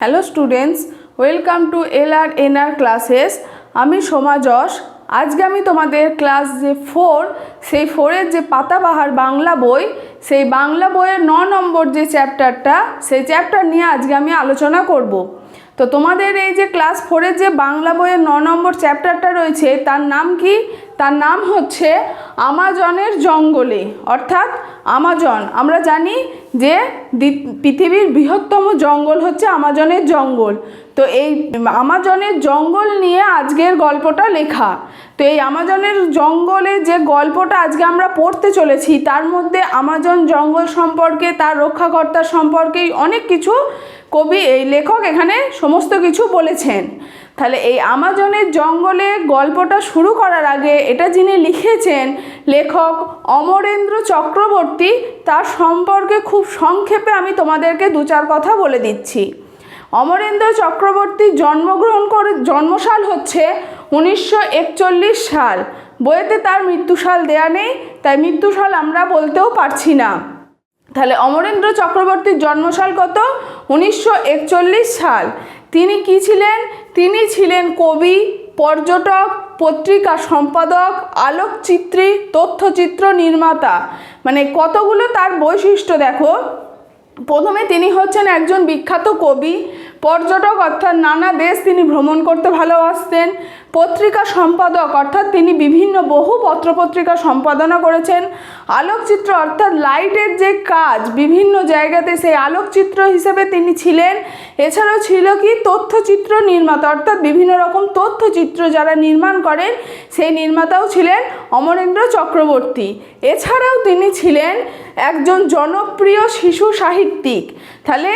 Hello students, welcome to L R N R classes. আমি সোমা যশ। আজকে আমি তোমাদের ক্লাস যে ফোর, সেই ফোরের যে পাতাবাহার বাংলা বই, সেই বাংলা বইয়ের ন নম্বর যে চ্যাপ্টারটা, সেই চ্যাপ্টার নিয়ে আজকে আমি আলোচনা করব। তো তোমাদের এই যে ক্লাস ফোরের যে বাংলা বইয়ের ন নম্বর চ্যাপ্টারটা রয়েছে, তার নাম কি? তার নাম হচ্ছে আমাজনের জঙ্গলে, অর্থাৎ আমাজন। আমরা জানি যে পৃথিবীর বৃহত্তম জঙ্গল হচ্ছে আমাজনের জঙ্গল। তো এই আমাজনের জঙ্গল নিয়ে আজকের গল্পটা লেখা। তো এই আমাজনের জঙ্গলে যে গল্পটা আজকে আমরা পড়তে চলেছি, তার মধ্যে আমাজন জঙ্গল সম্পর্কে, তার রক্ষাকর্তা সম্পর্কে অনেক কিছু কবি, এই লেখক এখানে সমস্ত কিছু বলেছেন। তাহলে এই আমাজনের জঙ্গলে গল্পটা শুরু করার আগে এটা যিনি লিখেছেন লেখক অমরেন্দ্র চক্রবর্তী, তার সম্পর্কে খুব সংক্ষেপে আমি তোমাদেরকে দু চার কথা বলে দিচ্ছি। অমরেন্দ্র চক্রবর্তী জন্মগ্রহণ করে, জন্মসাল হচ্ছে উনিশশো একচল্লিশ সাল। বইয়েতে তার মৃত্যুসাল দেয়া নেই, তাই মৃত্যুসাল আমরা বলতেও পারছি না। তাহলে অমরেন্দ্র চক্রবর্তীর জন্মসাল কত? উনিশশো একচল্লিশ সাল। তিনি কি ছিলেন? তিনি ছিলেন কবি, পর্যটক, পত্রিকা সম্পাদক, আলোকচিত্রী, তথ্যচিত্র নির্মাতা। মানে কতগুলো তার বৈশিষ্ট্য দেখো? প্রথমে তিনি হচ্ছেন একজন বিখ্যাত কবি পর্যটক অর্থাৎ নানা দেশ তিনি ভ্রমণ করতে ভালোবাসতেন। পত্রিকা সম্পাদক অর্থাৎ তিনি বিভিন্ন বহু পত্রপত্রিকা সম্পাদনা করেছেন। আলোকচিত্র অর্থাৎ লাইটের যে কাজ, বিভিন্ন জায়গাতে সেই আলোকচিত্র হিসেবে তিনি ছিলেন। এছাড়াও ছিল কি? তথ্যচিত্র নির্মাতা অর্থাৎ বিভিন্ন রকম তথ্যচিত্র যারা নির্মাণ করেন, সেই নির্মাতাও ছিলেন অমরেন্দ্র চক্রবর্তী। এছাড়াও তিনি ছিলেন একজন জনপ্রিয় শিশু সাহিত্যিক। তাহলে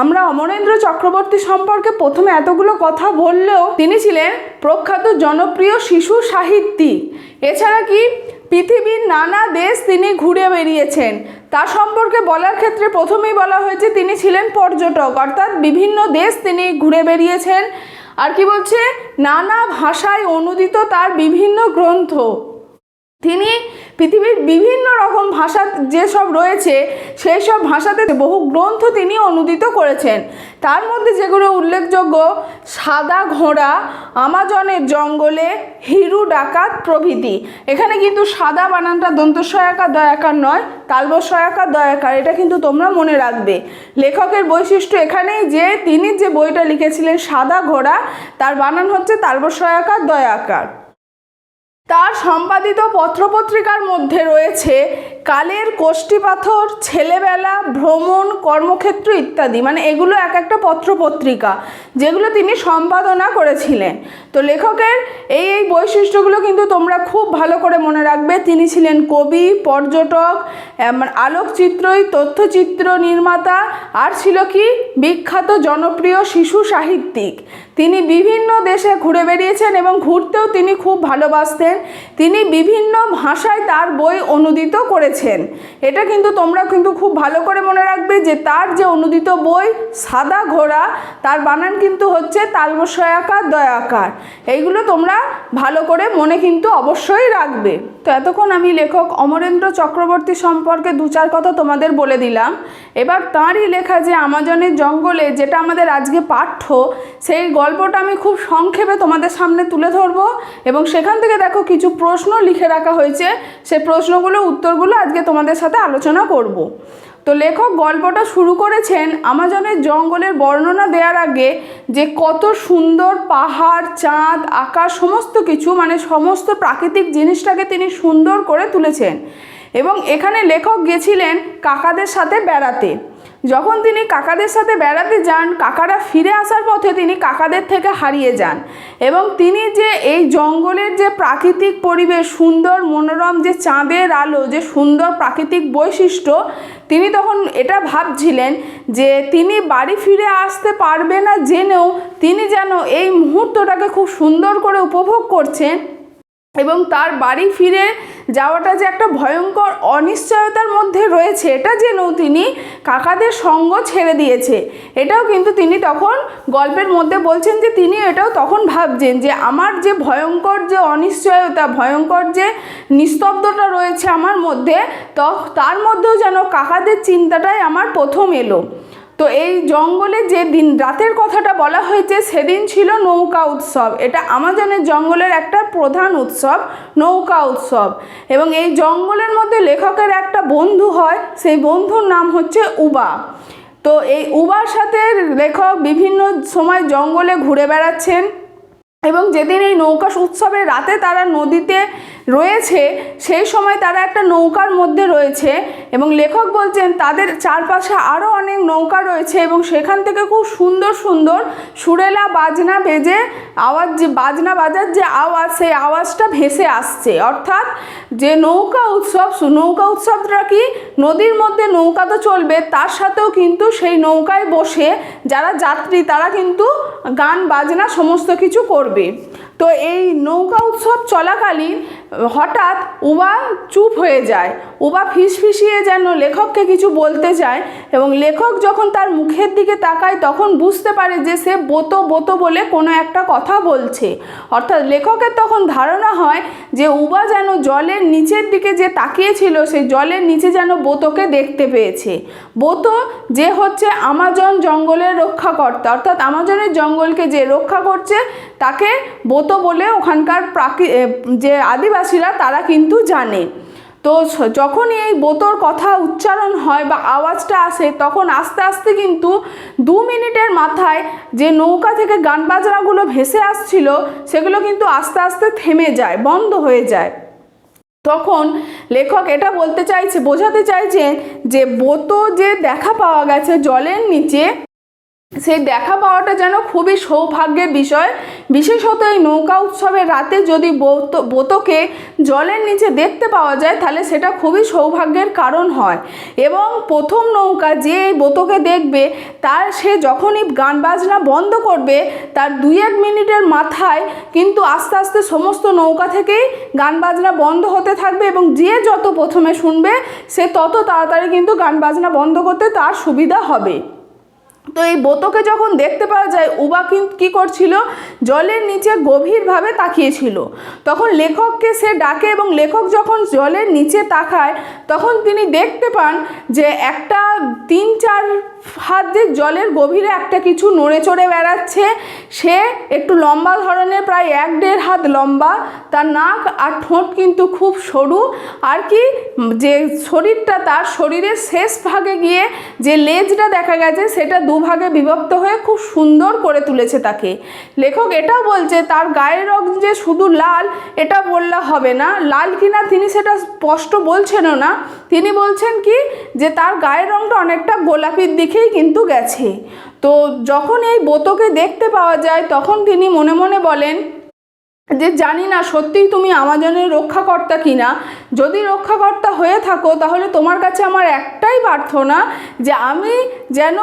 আমরা অমরেন্দ্র চক্রবর্তী সম্পর্কে প্রথমে এতগুলো কথা বললেও তিনি ছিলেন প্রখ্যাত জনপ্রিয় শিশু সাহিত্যিক। এছাড়া কি পৃথিবীর নানা দেশ তিনি ঘুরে বেরিয়েছেন তার সম্পর্কে বলার ক্ষেত্রে প্রথমেই বলা হয়েছে তিনি ছিলেন পর্যটক, অর্থাৎ বিভিন্ন দেশ তিনি ঘুরে বেরিয়েছেন আর কি বলছে? নানা ভাষায় অনুদিত তার বিভিন্ন গ্রন্থ। তিনি পৃথিবীর বিভিন্ন রকম ভাষা যেসব রয়েছে সেই সব ভাষাতে বহু গ্রন্থ তিনি অনুদিত করেছেন। তার মধ্যে যেগুলো উল্লেখযোগ্য, সাদা ঘোড়া, আমাজনের জঙ্গলে হিরু ডাকাত প্রভৃতি। এখানে কিন্তু সাদা বানানটা দন্তসয়াকার দয়াকার নয় তালবসয়াকার দয়াকার, এটা কিন্তু তোমরা মনে রাখবে। লেখকের বৈশিষ্ট্য এখানেই যে, তিনি যে বইটা লিখেছিলেন, সাদা ঘোড়া, তার বানান হচ্ছে তালবসয়াকার দয়াকার। তার সম্পাদিত পত্রপত্রিকার মধ্যে রয়েছে কালের কোষ্ঠী পাথর, ছেলেবেলা, ভ্রমণ, কর্মক্ষেত্র ইত্যাদি মানে এগুলো এক একটা পত্রপত্রিকা, যেগুলো তিনি সম্পাদনা করেছিলেন। তো লেখকের এই এই বৈশিষ্ট্যগুলো কিন্তু তোমরা খুব ভালো করে মনে রাখবে। তিনি ছিলেন কবি, পর্যটক আলোকচিত্রই, তথ্যচিত্র নির্মাতা, আর ছিল কি? বিখ্যাত জনপ্রিয় শিশু সাহিত্যিক। তিনি বিভিন্ন দেশে ঘুরে বেরিয়েছেন এবং ঘুরতেও তিনি খুব ভালোবাসতেন। তিনি বিভিন্ন ভাষায় তার বই অনুদিত করেছেন এটা কিন্তু তোমরা কিন্তু খুব ভালো করে মনে রাখবে যে তার যে অনুদিত বই, সাদা ঘোড়া, তার বানান কিন্তু হচ্ছে তালবসয়াকার দয়াকার এইগুলো তোমরা ভালো করে মনে কিন্তু অবশ্যই রাখবে। তো এতক্ষণ আমি লেখক অমরেন্দ্র চক্রবর্তী সম্পর্কে দু চার কথা তোমাদের বলে দিলাম। এবার তাঁরই লেখা যে আমাজনের জঙ্গলে যেটা আমাদের আজকে পাঠ্য, সেই গল্পটা আমি খুব সংক্ষেপে তোমাদের সামনে তুলে ধরবো এবং সেখান থেকে দেখো কিছু প্রশ্ন লিখে রাখা হয়েছে। সে প্রশ্নগুলো, উত্তরগুলো আজকে তোমাদের সাথে আলোচনা করব। তো লেখক গল্পটা শুরু করেছেন আমাজনের জঙ্গলের বর্ণনা দেওয়ার আগে যে কত সুন্দর পাহাড়, চাঁদ, আকাশ, সমস্ত কিছু মানে সমস্ত প্রাকৃতিক জিনিসটাকে তিনি সুন্দর করে তুলেছেন। এবং এখানে লেখক গেছিলেন কাকাদের সাথে বেড়াতে। যখন তিনি কাকাদের সাথে বেড়াতে যান, কাকারা ফিরে আসার পথে তিনি কাকাদের থেকে হারিয়ে যান এবং তিনি যে এই জঙ্গলের যে প্রাকৃতিক পরিবেশ, সুন্দর মনোরম যে চাঁদের আলো, যে সুন্দর প্রাকৃতিক বৈশিষ্ট্য, তিনি তখন এটা ভাবছিলেন যে তিনি বাড়ি ফিরে আসতে পারবে না জেনেও তিনি যেন এই মুহূর্তটাকে খুব সুন্দর করে উপভোগ করছেন এবং তার বাড়ি ফিরে যাওয়াটা যে একটা ভয়ঙ্কর অনিশ্চয়তার মধ্যে রয়েছে, এটা জেনেও তিনি কাকাদের সঙ্গ ছেড়ে দিয়েছে। এটাও কিন্তু তিনি তখন গল্পের মধ্যে বলছেন যে তিনি এটাও তখন ভাবছেন যে আমার যে ভয়ঙ্কর যে অনিশ্চয়তা, ভয়ঙ্কর যে নিস্তব্ধতা রয়েছে আমার মধ্যে, তো, তার মধ্যেও যেন কাকাদের চিন্তাটাই আমার প্রথম এলো। তো এই জঙ্গলে যে দিন রাতের কথাটা বলা হয়েছে, সেদিন ছিল নৌকা উৎসব। এটা আমাজনের জঙ্গলের একটা প্রধান উৎসব, নৌকা উৎসব। এবং এই জঙ্গলের মধ্যে লেখকের একটা বন্ধু হয়, সেই বন্ধুর নাম হচ্ছে উবা। তো এই উবার সাথে লেখক বিভিন্ন সময় জঙ্গলে ঘুরে বেড়াচ্ছেন এবং যেদিন এই নৌকা উৎসবের রাতে তারা নদীতে রয়েছে, সেই সময় তারা একটা নৌকার মধ্যে রয়েছে এবং লেখক বলছেন তাদের চারপাশে আরও অনেক নৌকা রয়েছে এবং সেখান থেকে খুব সুন্দর সুন্দর সুরেলা বাজনা বেজে আওয়াজ যে, বাজনা বাজার যে আওয়াজ, সেই আওয়াজটা ভেসে আসছে। অর্থাৎ যে নৌকা উৎসব নৌকা উৎসবটা কি? নদীর মধ্যে নৌকা তো চলবে, তার সাথেও কিন্তু সেই নৌকায় বসে যারা যাত্রী, তারা কিন্তু গান, বাজনা, সমস্ত কিছু করবে। তো এই নৌকা উৎসব চলাকালীন হঠাৎ উবা চুপ হয়ে যায়। উবা ফিসফিসিয়ে যেন লেখককে কিছু বলতে চায় এবং লেখক যখন তার মুখের দিকে তাকায় তখন বুঝতে পারে যে সে বোতো বোতো বলে কোনো একটা কথা বলছে। অর্থাৎ লেখকের তখন ধারণা হয় যে উবা যেন জলের নিচের দিকে যে তাকিয়েছিল সেই জলের নিচে যেন বোতোকে দেখতে পেয়েছে। বোতো যে হচ্ছে আমাজন জঙ্গলের রক্ষাকর্তা। অর্থাৎ আমাজনের জঙ্গলকে যে রক্ষা করছে তাকে বোতো বলে ওখানকার প্রাকৃ যে যে আদিবাসীরা তারা কিন্তু জানে। তো যখনই এই বোতর কথা উচ্চারণ হয় বা আওয়াজটা আসে, তখন আস্তে আস্তে কিন্তু দু মিনিটের মাথায় যে নৌকা থেকে গান বাজনাগুলো ভেসে আসছিল, সেগুলো কিন্তু আস্তে আস্তে থেমে যায়, বন্ধ হয়ে যায়। তখন লেখক এটা বলতে চাইছে, বোঝাতে চাইছেন যে বোতো যে দেখা পাওয়া গেছে জলের নিচে সেই দেখা পাওয়াটা যেন খুবই সৌভাগ্যের বিষয়। বিশেষত এই নৌকা উৎসবের রাতে যদি বোতো, বোতকে জলের নিচে দেখতে পাওয়া যায়, তাহলে সেটা খুবই সৌভাগ্যের কারণ হয়। এবং প্রথম নৌকা যে এই বোতকে দেখবে, তার সে যখনই গান বাজনা বন্ধ করবে, তার দুই এক মিনিটের মাথায় কিন্তু আস্তে আস্তে সমস্ত নৌকা থেকেই গান বাজনা বন্ধ হতে থাকবে এবং যে যত প্রথমে শুনবে, সে তত তাড়াতাড়ি কিন্তু গান বাজনা বন্ধ করতে তার সুবিধা হবে। তো এই বোতকে যখন দেখতে পাওয়া যায়, উবা কী করছিল? জলের নিচে গভীরভাবে তাকিয়েছিল। তখন লেখককে সে ডাকে এবং লেখক যখন জলের নিচে তাকায়, তখন তিনি দেখতে পান যে একটা তিন চার হাত দিয়ে জলের গভীরে একটা কিছু নড়ে চড়ে বেড়াচ্ছে। সে একটু লম্বা ধরনের, প্রায় এক দেড় হাত লম্বা। তার নাক আর ঠোঁট কিন্তু খুব সরু। আর কি, যে শরীরটা তার শরীরের শেষ ভাগে গিয়ে যে লেজটা দেখা গেছে, সেটা দুভাগে বিভক্ত হয়ে খুব সুন্দর করে তুলেছে তাকে। লেখক এটাও বলছে, তার গায়ের রং যে শুধু লাল, এটা বললে হবে না। লাল কিনা তিনি সেটা স্পষ্ট বলছেনও না। তিনি বলছেন কি, যে তার গায়ের রংটা অনেকটা গোলাপির দিকেই কিন্তু গেছে। তো যখন এই বোতকে দেখতে পাওয়া যায়, তখন তিনি মনে মনে বলেন যে জানি না সত্যিই তুমি আমাজনের রক্ষাকর্তা কিনা। যদি রক্ষাকর্তা হয়ে থাকো, তাহলে তোমার কাছে আমার একটাই প্রার্থনা যে আমি যেন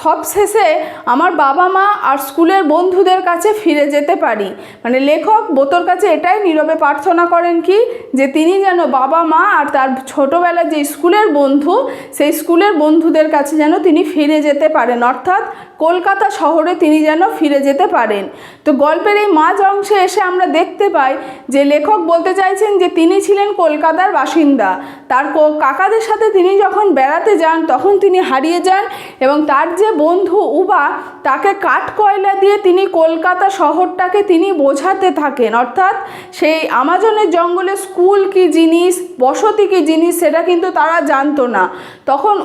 সব শেষে আমার বাবা মা আর স্কুলের বন্ধুদের কাছে ফিরে যেতে পারি। মানে লেখক বোতর কাছে এটাই নীরবে প্রার্থনা করেন কি, যে তিনি যেন বাবা মা আর তার ছোটোবেলার যে স্কুলের বন্ধু, সেই স্কুলের বন্ধুদের কাছে যেন তিনি ফিরে যেতে পারেন। অর্থাৎ কলকাতা শহরে তিনি যেন ফিরে যেতে পারেন। তো গল্পের এই মাঝ অংশে এসে আমরা দেখতে পাই যে লেখক বলতে চাইছেন যে তিনি ছিলেন কলকাতার বাসিন্দা। তার কাকাদের সাথে তিনি যখন বেড়াতে যান, তখন তিনি হারিয়ে যান এবং তার যে বন্ধু উবা, তাকে কাঠ কয়লা দিয়ে তিনি কলকাতা শহরটাকে তিনি বোঝাতে থাকেন। অর্থাৎ সেই আমাজনের জঙ্গলে স্কুল কি জিনিস, বসতি কি জিনিস, সেটা কিন্তু তারা জানতো না। তখন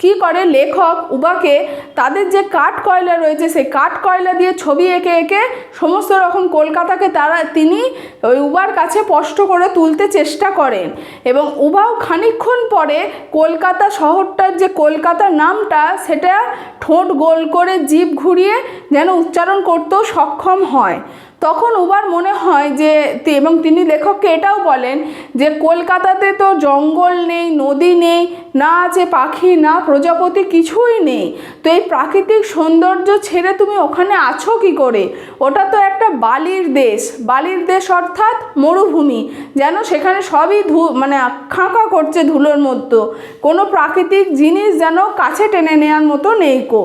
কি করে লেখক উবাকে, তাদের যে কাঠ কয়লা রয়েছে, সেই কাঠ কয়লা দিয়ে ছবি এঁকে এঁকে সমস্ত রকম কলকাতাকে তারা, তিনি ওই উবার কাছে স্পষ্ট করে তুলতে চেষ্টা করেন। এবং উবাও খানিকক্ষণ পরে কলকাতা শহরটার যে কলকাতা নামটা, সেটা ঠোঁট গোল করে জিভ ঘুরিয়ে যেন উচ্চারণ করতেও সক্ষম হয়। তখন উবার মনে হয় যে এবং তিনি লেখককে এটাও বলেন যে কলকাতাতে তো জঙ্গল নেই, নদী নেই, না আছে পাখি, না প্রজাপতি, কিছুই নেই। তো এই প্রাকৃতিক সৌন্দর্য ছেড়ে তুমি ওখানে আছো কি করে? ওটা তো একটা বালির দেশ। বালির দেশ অর্থাৎ মরুভূমি। যেন সেখানে সবই ধু মানে খাঁকা করছে ধুলোর মতো কোনো প্রাকৃতিক জিনিস যেন কাছে টেনে নেওয়ার মতো নেই কো।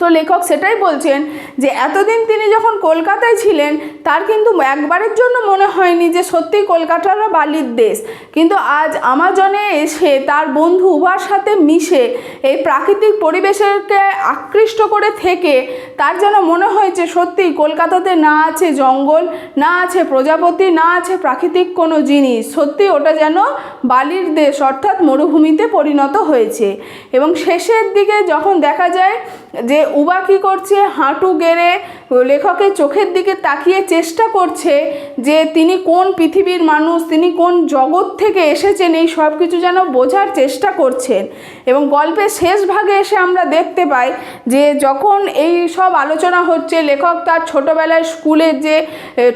তো লেখক সেটাই বলছেন যে, এতদিন তিনি যখন কলকাতায় ছিলেন, তার কিন্তু একবারের জন্য মনে হয়নি যে সত্যি কলকাতারও বালির দেশ। কিন্তু আজ আমাজনে এসে তার বন্ধু উভার সাথে মিশে এই প্রাকৃতিক পরিবেশকে আকৃষ্ট করে থেকে তার যেন মনে হয়েছে সত্যি কলকাতাতে না আছে জঙ্গল, না আছে প্রজাপতি, না আছে প্রাকৃতিক কোনো জিনিস, সত্যি ওটা যেন বালির দেশ অর্থাৎ মরুভূমিতে পরিণত হয়েছে। এবং শেষের দিকে যখন দেখা যায় যে উবা কী করছে, হাঁটু গেড়ে লেখকের চোখের দিকে তাকিয়ে চেষ্টা করছে যে তিনি কোন পৃথিবীর মানুষ, তিনি কোন জগৎ থেকে এসেছেন, এই সব কিছু যেন বোঝার চেষ্টা করছেন। এবং গল্পের শেষ ভাগে এসে আমরা দেখতে পাই যে যখন এই সব আলোচনা হচ্ছে, লেখক তার ছোটোবেলায় স্কুলের যে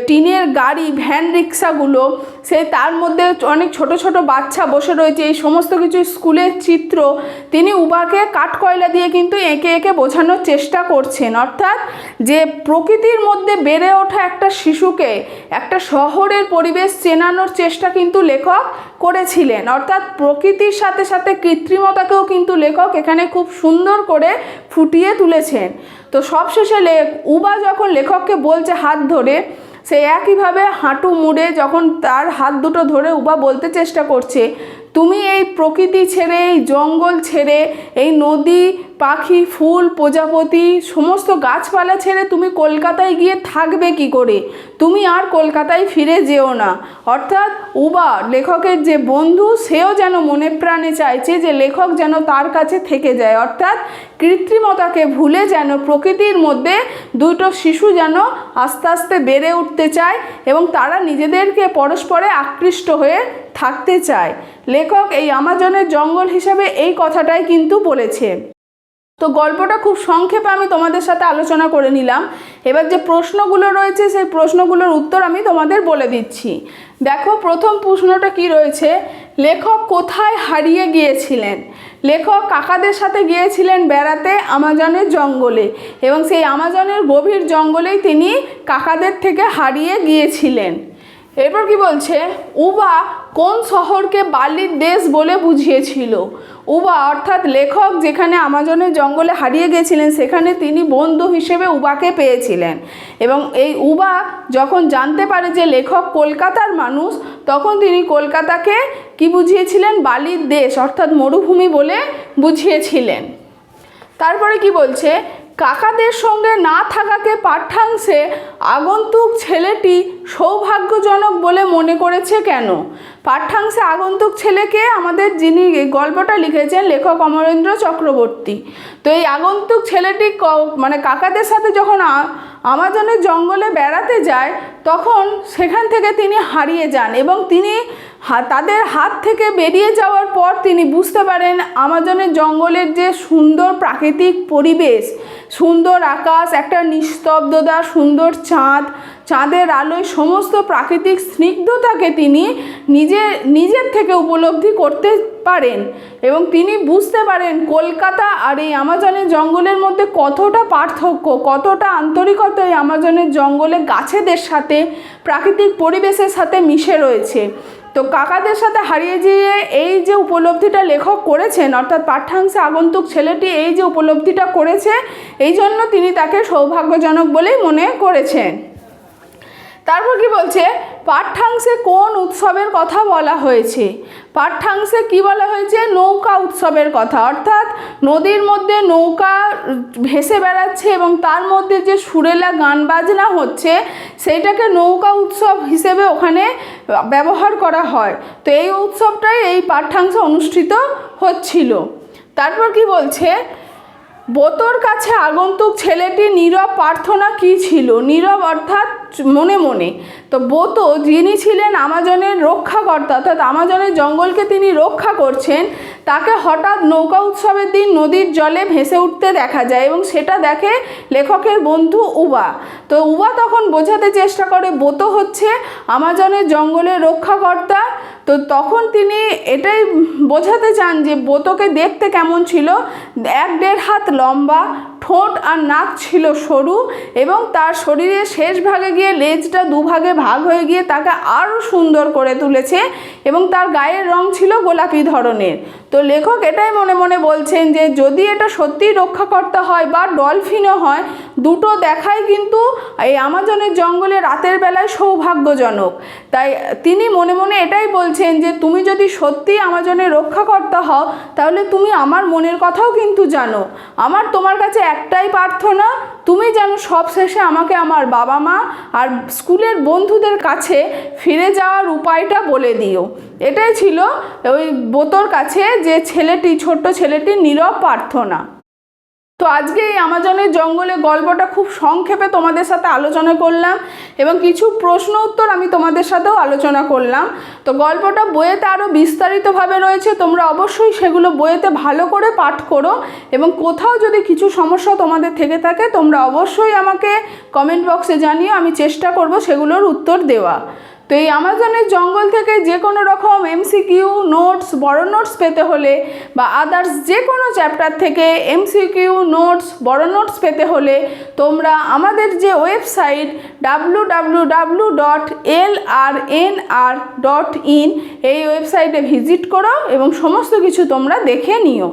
টিনের গাড়ি, ভ্যান রিক্সাগুলো, সে তার মধ্যে অনেক ছোট ছোট বাচ্চা বসে রয়েছে, এই সমস্ত কিছু স্কুলের চিত্র তিনি উবাকে কাঠকয়লা দিয়ে কিন্তু এঁকে এঁকে বোঝানোর চেষ্টা করছেন। অর্থাৎ যে প্রকৃতির মধ্যে বেড়ে ওঠা একটা শিশুকে একটা শহরের পরিবেশ চেনানোর চেষ্টা কিন্তু লেখক করেছিলেন। অর্থাৎ প্রকৃতির সাথে সাথে কৃত্রিমতাকেও কিন্তু লেখক এখানে খুব সুন্দর করে ফুটিয়ে তুলেছেন। তো সবশেষে উবা যখন লেখককে বলছে হাত ধরে, সে একইভাবে হাঁটু মুড়ে যখন তার হাত দুটো ধরে উবা বলতে চেষ্টা করছে, তুমি এই প্রকৃতি ছেড়ে, এই জঙ্গল ছেড়ে, এই নদী পাখি, ফুল, প্রজাপতি, সমস্ত গাছপালা ছেড়ে তুমি কলকাতায় গিয়ে থাকবে কি করে? তুমি আর কলকাতায় ফিরে যেও না। অর্থাৎ উবা, লেখকের যে বন্ধু, সেও যেন মনে প্রাণে চাইছে যে লেখক যেন তার কাছে থেকে যায়। অর্থাৎ কৃত্রিমতাকে ভুলে যেন প্রকৃতির মধ্যে দুটো শিশু যেন আস্তে আস্তে বেড়ে উঠতে চায় এবং তারা নিজেদেরকে পরস্পরে আকৃষ্ট হয়ে থাকতে চায়। লেখক এই আমাজনের জঙ্গল হিসাবে এই কথাটাই কিন্তু বলেছে। তো গল্পটা খুব সংক্ষেপে আমি তোমাদের সাথে আলোচনা করে নিলাম। এবার যে প্রশ্নগুলো রয়েছে, সেই প্রশ্নগুলোর উত্তর আমি তোমাদের বলে দিচ্ছি। দেখো, প্রথম প্রশ্নটা কি রয়েছে? লেখক কোথায় হারিয়ে গিয়েছিলেন? লেখক কাকাদের সাথে গিয়েছিলেন বেড়াতে আমাজনের জঙ্গলে এবং সেই আমাজনের গভীর জঙ্গলেই তিনি কাকাদের থেকে হারিয়ে গিয়েছিলেন। এরপর কি বলছে? উবা কোন শহরকে বালির দেশ বলে বুঝিয়েছিল? উবা অর্থাৎ লেখক যেখানে আমাজনের জঙ্গলে হারিয়ে গেছিলেন, সেখানে তিনি বন্ধু হিসেবে উবাকে পেয়েছিলেন। এবং এই উবা যখন জানতে পারে যে লেখক কলকাতার মানুষ, তখন তিনি কলকাতাকে কি বুঝিয়েছিলেন? বালির দেশ, অর্থাৎ মরুভূমি বলে বুঝিয়েছিলেন। তারপরে কি বলছে? কাকাদের সঙ্গে না থাকাকে পাঠ্যাংশে আগন্তুক ছেলেটি সৌভাগ্যজনক বলে মনে করেছে কেন? পাঠ্যাংশে আগন্তুক ছেলেকে আমাদের যিনি গল্পটা লিখেছেন লেখক অমরেন্দ্র চক্রবর্তী। তো এই আগন্তুক ছেলেটি মানে কাকাদের সাথে যখন আমাজনের জঙ্গলে বেড়াতে যায়, তখন সেখান থেকে তিনি হারিয়ে যান এবং তিনি তাদের হাত থেকে বেরিয়ে যাওয়ার পর তিনি বুঝতে পারেন আমাজনের জঙ্গলের যে সুন্দর প্রাকৃতিক পরিবেশ, সুন্দর আকাশ, একটা নিস্তব্ধতা, সুন্দর চাঁদ, চাঁদের আলোয় সমস্ত প্রাকৃতিক স্নিগ্ধতাকে তিনি নিজে, নিজের থেকে উপলব্ধি করতে পারেন এবং তিনি বুঝতে পারেন কলকাতা আর এই আমাজনের জঙ্গলের মধ্যে কতটা পার্থক্য, কতটা আন্তরিকতা এই আমাজনের জঙ্গলে গাছেদের সাথে, প্রাকৃতিক পরিবেশের সাথে মিশে রয়েছে। তো কাকাদের সাথে হারিয়ে যেয়ে এই যে উপলব্ধিটা লেখক করেছেন, অর্থাৎ পাঠ্যাংশে আগন্তুক ছেলেটি এই যে উপলব্ধিটা করেছে, এই জন্য তিনি তাকে সৌভাগ্যজনক বলেই মনে করেছেন। তারপর কি বলছে? পাঠ্যাংশে কোন উৎসবের কথা বলা হয়েছে? পাঠ্যাংশে কি বলা হয়েছে? নৌকা উৎসবের কথা। অর্থাৎ নদীর মধ্যে নৌকা ভেসে বেড়াচ্ছে এবং তার মধ্যে যে সুরেলা গান বাজনা হচ্ছে, সেইটাকে নৌকা উৎসব হিসেবে ওখানে ব্যবহার করা হয়। তো এই উৎসবটাই এই পাঠ্যাংশে অনুষ্ঠিত হচ্ছিল। তারপর কি বলছে? বোতর কাছে আগন্তুক ছেলেটি নীরব প্রার্থনা কি ছিল? নীরব অর্থাৎ মনে মনে। তো বোতো যিনি ছিলেন আমাজনের রক্ষাকর্তা, অর্থাৎ আমাজনের জঙ্গলকে তিনি রক্ষা করছেন, তাকে হঠাৎ নৌকা উৎসবের দিন নদীর জলে ভেসে উঠতে দেখা যায় এবং সেটা দেখে লেখকের বন্ধু উবা। তো উবা তখন বোঝাতে চেষ্টা করে, বোতো হচ্ছে আমাজনের জঙ্গলের রক্ষাকর্তা। তো তখন তিনি এটাই বোঝাতে চান যে বোতকে দেখতে কেমন ছিল। এক দেড় হাত লম্বা ঠোঁট আর নাক ছিল সরু এবং তার শরীরের শেষ ভাগে গিয়ে লেজটা দুভাগে ভাগ হয়ে গিয়ে তাকে আরও সুন্দর করে তুলেছে এবং তার গায়ের রং ছিল গোলাপি ধরনের। তো লেখক এটাই মনে মনে বলছেন যে যদি এটা সত্যিই রক্ষাকর্তা হয় বা ডলফিনও হয়, দুটো দেখাই কিন্তু এই আমাজনের জঙ্গলে রাতের বেলায় সৌভাগ্যজনক। তাই তিনি মনে মনে এটাই বলছেন যে তুমি যদি সত্যিই আমাজনের রক্ষাকর্তা হও, তাহলে তুমি আমার মনের কথাও কিন্তু জানো। আমার তোমার কাছে একটাই প্রার্থনা, তুমি যেন সব শেষে আমাকে আমার বাবা মা আর স্কুলের বন্ধুদের কাছে ফিরে যাওয়ার উপায়টা বলে দিও। এটাই ছিল ওই বোতর কাছে যে ছেলেটি, ছোট্ট ছেলেটি নীরব প্রার্থনা। তো আজকে এই আমাজনের জঙ্গলে গল্পটা খুব সংক্ষেপে তোমাদের সাথে আলোচনা করলাম এবং কিছু প্রশ্ন উত্তর আমি তোমাদের সাথেও আলোচনা করলাম। তো গল্পটা বইয়েতে আরও বিস্তারিতভাবে রয়েছে, তোমরা অবশ্যই সেগুলো বইয়েতে ভালো করে পাঠ করো এবং কোথাও যদি কিছু সমস্যা তোমাদের থেকে থাকে, তোমরা অবশ্যই আমাকে কমেন্ট বক্সে জানিও, আমি চেষ্টা করব সেগুলোর উত্তর দেওয়া। তো এই আমাজনের জঙ্গল থেকে যে কোনো রকম এমসিকিউ নোটস বড় নোটস পেতে হলে বা আদার্স যে কোনো চ্যাপ্টার থেকে এমসিকিউ নোটস বড় নোটস পেতে হলে তোমরা আমাদের যে website W W W dot L R N R dot in এই ওয়েবসাইটে ভিজিট করো এবং সমস্ত কিছু তোমরা দেখে নিও।